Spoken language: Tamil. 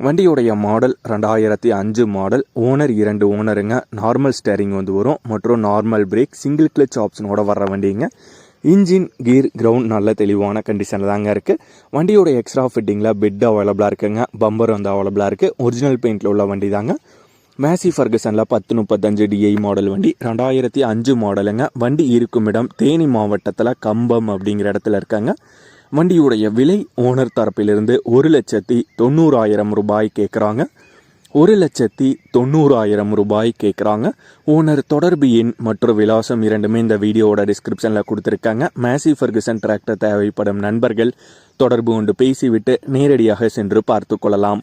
வண்டியுடைய மாடல் ரெண்டாயிரத்தி அஞ்சு மாடல். ஓனர் இரண்டு ஓனருங்க நார்மல் ஸ்டேரிங் வந்து வரும். மற்றும் நார்மல் பிரேக் சிங்கிள் கிளச் ஆப்ஷனோட வர்ற வண்டிங்க. இன்ஜின் கீர் கிரவுண்ட் நல்ல தெளிவான கண்டிஷனில் தாங்க இருக்குது வண்டியோட எக்ஸ்ட்ரா ஃபிட்டிங்கில் பெட் அவைலபிளாக இருக்குங்க. பம்பர் வந்து அவைலபிளாக இருக்குது ஒரிஜினல் பெயிண்டில் உள்ள வண்டி தாங்க மேசி ஃபர்கசனில் பத்து முப்பத்தஞ்சு டிஐ மாடல் வண்டி ரெண்டாயிரத்தி அஞ்சு மாடலுங்க வண்டி இருக்கும் இடம் தேனி மாவட்டத்தில் கம்பம் அப்படிங்கிற இடத்துல இருக்காங்க. வண்டியுடைய விலை ஓனர் தரப்பிலிருந்து ஒரு லட்சத்தி தொண்ணூறாயிரம் ரூபாய் கேட்குறாங்க ஒரு லட்சத்தி தொண்ணூறாயிரம் ரூபாய் கேட்குறாங்க ஓனர் தொடர்பு எண் மற்றும் விலாசம் இரண்டுமே இந்த வீடியோவோட டிஸ்கிரிப்ஷனில் கொடுத்துருக்காங்க. மேசி ஃபர்கசன் டிராக்டர் தேவைப்படும் நண்பர்கள் தொடர்பு கொண்டு பேசிவிட்டு நேரடியாக சென்று பார்த்து கொள்ளலாம்.